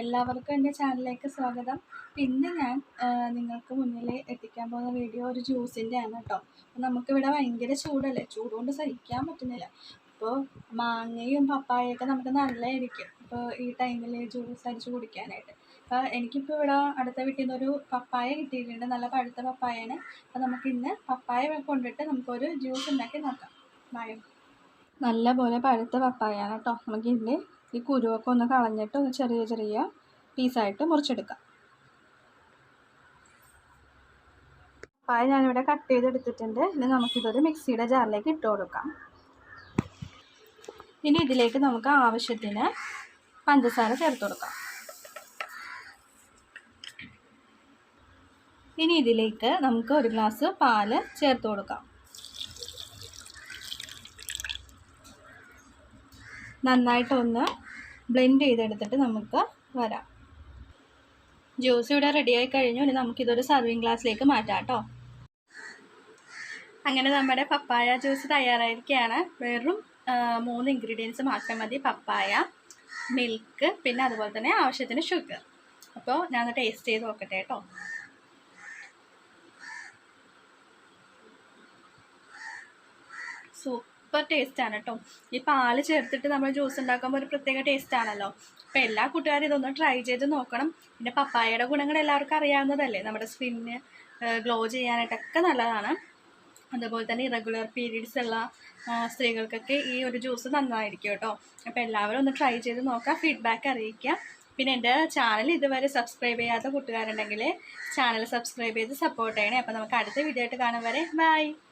എല്ലാവർക്കും എന്റെ ചാനലിലേക്ക് സ്വാഗതം. ഇന്ന് ഞാൻ നിങ്ങൾക്ക് മുന്നിൽ എത്തിക്കാൻ പോകുന്ന വീഡിയോ ഒരു ജ്യൂസിന്റെ ആണ് കേട്ടോ നമുക്കിവിടെ ഭയങ്കര ചൂടല്ലേ? ചൂടുകൊണ്ട് സഹിക്കാൻ പറ്റുന്നില്ല. അപ്പോൾ മാങ്ങയും പപ്പായൊക്കെ നമുക്ക് നല്ലതായിരിക്കും. ഇപ്പോൾ ഈ ടൈമിൽ ജ്യൂസ് അടിച്ച് കുടിക്കാനായിട്ട്. അപ്പോൾ എനിക്കിപ്പോൾ ഇവിടെ അടുത്ത വീട്ടിൽ നിന്നൊരു പപ്പായ കിട്ടിയിട്ടുണ്ട്. നല്ല പഴുത്ത പപ്പായാണ്. അപ്പോൾ നമുക്ക് ഇന്ന് പപ്പായ കൊണ്ടിട്ട് നമുക്കൊരു ജ്യൂസ് ഉണ്ടാക്കി നോക്കാം. ബായോ നല്ല പോലെ പഴുത്ത പപ്പായാണ് കേട്ടോ. നമുക്ക് ഇതിന്റെ ഈ കുരുവൊക്കെ ഒന്ന് കളഞ്ഞിട്ട് ഒന്ന് ചെറിയ ചെറിയ പീസായിട്ട് മുറിച്ചെടുക്കാം. പപ്പായ ഞാനിവിടെ കട്ട് ചെയ്തെടുത്തിട്ടുണ്ട്. ഇനി നമുക്കിതൊരു മിക്സിയുടെ ജാറിലേക്ക് ഇട്ട് കൊടുക്കാം. ഇനി ഇതിലേക്ക് നമുക്ക് ആവശ്യത്തിന് പഞ്ചസാര ചേർത്ത് കൊടുക്കാം. ഇനി ഇതിലേക്ക് നമുക്ക് ഒരു ഗ്ലാസ് പാൽ ചേർത്ത് കൊടുക്കാം. നന്നായിട്ടൊന്ന് ബ്ലെൻഡ് ചെയ്തെടുത്തിട്ട് നമുക്ക് വരാം. ജ്യൂസ് ഇവിടെ റെഡിയായി കഴിഞ്ഞു. ഇനി നമുക്കിതൊരു സർവിങ് ഗ്ലാസ്സിലേക്ക് മാറ്റാം കേട്ടോ. അങ്ങനെ നമ്മുടെ പപ്പായ ജ്യൂസ് തയ്യാറായിരിക്കുകയാണ്. വെറും മൂന്ന് ഇൻഗ്രീഡിയൻസ് മാത്രം മതി. പപ്പായ മിൽക്ക് പിന്നെ അതുപോലെ തന്നെ ആവശ്യത്തിന് ഷുഗർ അപ്പോൾ ഞാൻ ടേസ്റ്റ് ചെയ്ത് നോക്കട്ടെ കേട്ടോ. സൂപ്പർ ടേസ്റ്റ് ആണ് കേട്ടോ ഈ പാൽ ചേർത്തിട്ട് നമ്മൾ ജ്യൂസ് ഉണ്ടാക്കുമ്പോൾ ഒരു പ്രത്യേക ടേസ്റ്റ് ആണല്ലോ. അപ്പോൾ എല്ലാ കൂട്ടുകാരും ഇതൊന്ന് ട്രൈ ചെയ്ത് നോക്കണം. പിന്നെ പപ്പായയുടെ ഗുണങ്ങൾ എല്ലാവർക്കും അറിയാവുന്നതല്ലേ? നമ്മുടെ സ്കിന്ന് ഗ്ലോ ചെയ്യാനായിട്ടൊക്കെ നല്ലതാണ്. അതുപോലെ തന്നെ ഇറഗുലർ പീരീഡ്സ് ഉള്ള സ്ത്രീകൾക്കൊക്കെ ഈ ഒരു ജ്യൂസ് നന്നായിരിക്കും കേട്ടോ അപ്പോൾ എല്ലാവരും ഒന്ന് ട്രൈ ചെയ്ത് നോക്കുക ഫീഡ്ബാക്ക് അറിയിക്കുക പിന്നെ എന്റെ ചാനൽ ഇതുവരെ സബ്സ്ക്രൈബ് ചെയ്യാത്ത കൂട്ടുകാരുണ്ടെങ്കിൽ ചാനൽ സബ്സ്ക്രൈബ് ചെയ്ത് സപ്പോർട്ട് ചെയ്യണേ. അപ്പോൾ നമുക്ക് അടുത്ത വീഡിയോ ആയിട്ട് കാണും വരെ. ബൈ